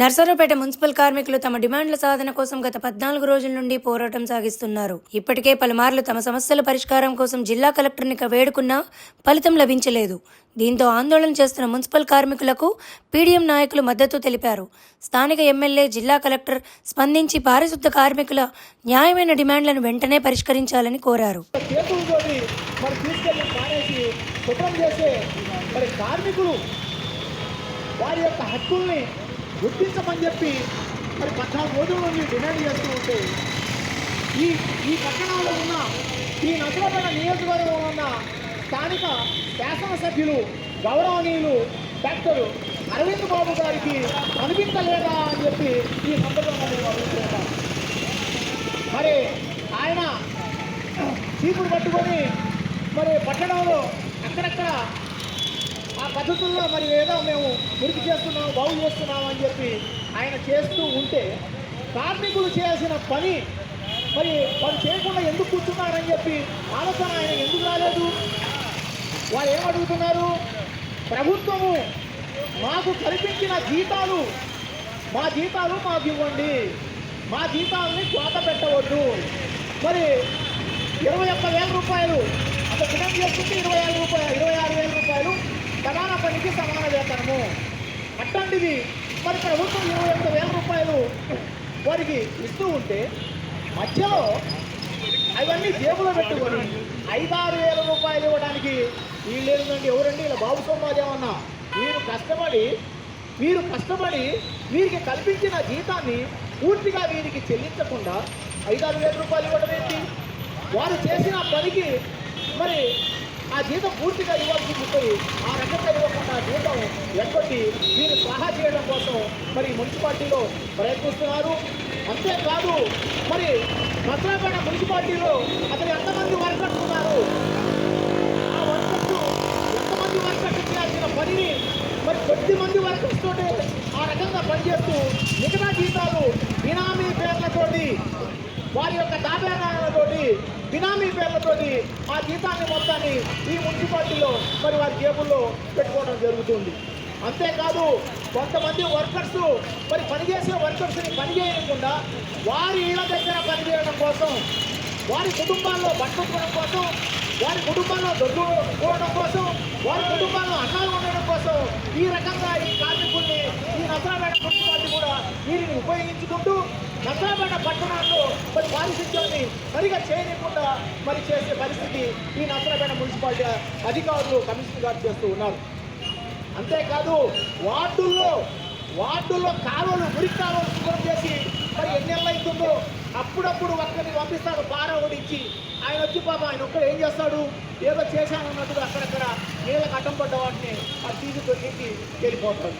Narasaraopet municipal కార్మికులు తమ డిమాండ్ల సాధన కోసం గత పద్నాలుగు రోజుల నుండి పోరాటం సాగిస్తున్నారు. ఇప్పటికే పలుమార్లు తమ సమస్యల పరిష్కారం కోసం జిల్లా కలెక్టర్ని వేడుకున్నా ఫలితం లభించలేదు. దీంతో ఆందోళన చేస్తున్న మున్సిపల్ కార్మికులకు పీడీఎం నాయకులు మద్దతు తెలిపారు. స్థానిక ఎమ్మెల్యే జిల్లా కలెక్టర్ స్పందించి పారిశుద్ధ కార్మికుల న్యాయమైన డిమాండ్లను వెంటనే పరిష్కరించాలని కోరారు. మరి కార్మికులు వారి యొక్క హక్కుల్ని గుర్తించమని చెప్పి మరి పద్నాలుగు రోజుల నుండి డిమాండ్ చేస్తూ ఉంటే ఈ ఈ పట్టణాల్లో ఉన్న ఈ నగరపేట నియోజకవర్గంలో ఉన్న స్థానిక శాసనసభ్యులు గౌరవనీయులు డాక్టర్ అరవింద్ బాబు గారికి అనిపించలేదా అని చెప్పి ఈ సందర్భంగా మరి ఆయన చీపులు పట్టుకొని మరి పట్టణంలో అక్కడక్కడ ఆ పద్ధతుల్లో మరి ఏదో మేము మురికి చేస్తున్నాం బాగు చేస్తున్నాం అని చెప్పి ఆయన చేస్తూ ఉంటే కార్మికులు చేయాల్సిన పని మరి వారు చేయకుండా ఎందుకు కూర్చున్నారని చెప్పి ఆలోచన ఆయన ఎందుకు రాలేదు? వారు ఏమడుగుతున్నారు ప్రభుత్వము మాకు కల్పించిన జీతాలు మా జీతాలు మాకు ఇవ్వండి. మా జీతాలని కోత పెట్టవద్దు. మరి ఇరవై ఒక్క వేల రూపాయలు అంత దినం చేస్తుంటే ఇరవై ఆరు రూపాయలు ఇరవై ఆరు వేల రూపాయలు సమాన పనికి సమాన వేతనము అట్లాంటిది మరి ప్రభుత్వం ఇరవై ఎనిమిది వేల రూపాయలు వారికి ఇస్తూ ఉంటే మధ్యలో అవన్నీ జేబులో పెట్టుకొని ఐదారు వేల రూపాయలు ఇవ్వడానికి వీళ్ళేందండి ఎవరండి? ఇలా బాబు సోమాజ్ ఏమన్నా? వీరు కష్టపడి వీరు కష్టపడి వీరికి కల్పించిన జీతాన్ని పూర్తిగా వీరికి చెల్లించకుండా ఐదారు వేల రూపాయలు ఇవ్వడం ఏంటి? వారు చేసిన పనికి మరి ఆ జీతం పూర్తిగా ఇవ్వాల్సి ఉంటుంది. ఆ రకంగా ఇవ్వకుండా జీతం ఎక్కటి వీరు సలహా చేయడం కోసం మరి మున్సిపాలిటీలో ప్రయత్నిస్తున్నారు. అంతేకాదు మరి మద్రాపేట మున్సిపాలిటీలో అతను ఎంతమంది వర్కర్స్ ఉన్నారు? ఆ వర్కర్స్ ఎంతమంది వర్కర్స్ చేయాల్సిన పనిని మరి కొద్ది మంది వర్కర్స్ తోటి ఆ రకంగా పనిచేస్తూ మిగతా జీతాలు బినామీ పేర్లతోటి వారి యొక్క తాబేనాలతోటి బినామీ పేర్లతోటి ఆ జీతాన్ని మొత్తాన్ని ఈ మున్సిపాలిటీలో మరి వారి జేబుల్లో పెట్టుకోవడం జరుగుతుంది. అంతేకాదు కొంతమంది వర్కర్స్ మరి పనిచేసే వర్కర్స్ని పని చేయకుండా వారి ఇళ్ళ దగ్గర పనిచేయడం కోసం వారి కుటుంబాల్లో బట్టడం కోసం వారి కుటుంబాల్లో దొడ్డు పోవడం కోసం వారి కుటుంబాల్లో అన్నాలు ఉండడం కోసం ఈ రకంగా ఈ కార్మికుల్ని ఈ నసరాపేట మున్సిపాలిటీ కూడా వీరిని ఉపయోగించుకుంటూ నసరాపేట పట్టణాల్లో మరి పారిశుద్ధ్యాన్ని సరిగా చేయకుండా మరి చేసే పరిస్థితి ఈ నసరాపేట మున్సిపాలిటీ అధికారులు కమిషనర్ గారు చేస్తూ ఉన్నారు. అంతేకాదు వార్డుల్లో వార్డుల్లో కాలువలు మురికి కాలువలు శుభ్రం చేసి మరి ఎన్ని అవుతుందో అప్పుడప్పుడు ఒక్కరిని పంపిస్తాడు బార ఓడించి ఆయన వచ్చి పాప ఆయన ఒక్కడు ఏం చేస్తాడు? ఏదో చేశాను అన్నట్టుగా అక్కడక్కడ నీళ్ళ కట్టం పడ్డ వాటిని ఆ తీసి దొరికి వెళ్ళిపోతాడు.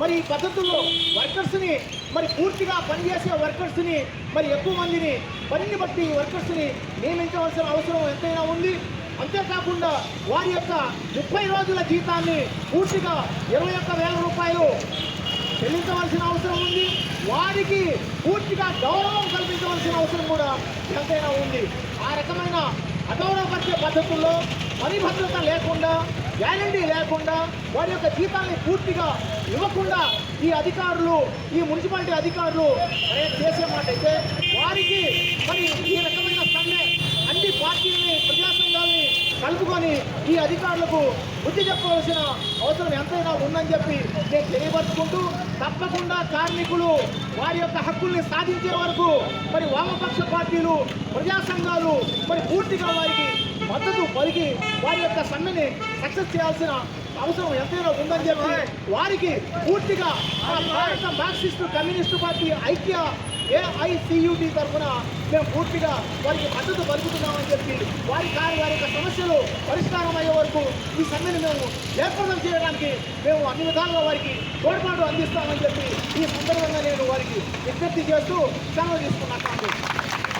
మరి ఈ పద్ధతుల్లో వర్కర్స్ని మరి పూర్తిగా పనిచేసే వర్కర్స్ని మరి ఎక్కువ మందిని పనిని బట్టి వర్కర్స్ని నియమించవలసిన అవసరం ఎంతైనా ఉంది. అంతేకాకుండా వారి యొక్క ముప్పై రోజుల జీతాన్ని పూర్తిగా ఇరవై ఒక్క వేల రూపాయలు చెల్లించవలసిన అవసరం ఉంది. వారికి పూర్తిగా గౌరవం కల్పించవలసిన అవసరం కూడా ఎంతైనా ఉంది. ఆ రకమైన అగౌరవపరిచే పద్ధతుల్లో పని భద్రత లేకుండా గ్యారంటీ లేకుండా వారి యొక్క జీతాన్ని పూర్తిగా ఇవ్వకుండా ఈ అధికారులు ఈ మున్సిపాలిటీ అధికారులు ప్రయత్నం చేసే మాట అయితే వారికి మరి ఈ రకమైన సమ్మె అన్ని పార్టీలని ప్రజా కలుపుకొని ఈ అధికారులకు బుద్ధి చెప్పవలసిన అవసరం ఎంతైనా ఉందని చెప్పి నేను తెలియపరుచుకుంటూ తప్పకుండా కార్మికులు వారి యొక్క హక్కుల్ని సాధించే వరకు మరి వామపక్ష పార్టీలు ప్రజా సంఘాలు మరి పూర్తిగా వారికి మద్దతు పలికి వారి యొక్క సమ్మెని సక్సెస్ చేయాల్సిన అవసరం ఎంతైనా ఉందని చెప్పి వారికి పూర్తిగా భారత మార్క్సిస్టు కమ్యూనిస్టు పార్టీ ఐక్య ఏఐసియుటి తరఫున మేము పూర్తిగా వారికి మద్దతు పలుకుతున్నామని చెప్పి వారి కాని వారి యొక్క సమస్యలు పరిష్కారం అయ్యే వరకు ఈ సమ్మెను మేము ఏర్పాటు చేయడానికి మేము అన్ని విధాలుగా వారికి తోడ్పాటు అందిస్తామని చెప్పి ఈ సందర్భంగా నేను వారికి విజ్ఞప్తి చేస్తూ సెలవు తీసుకున్నాను.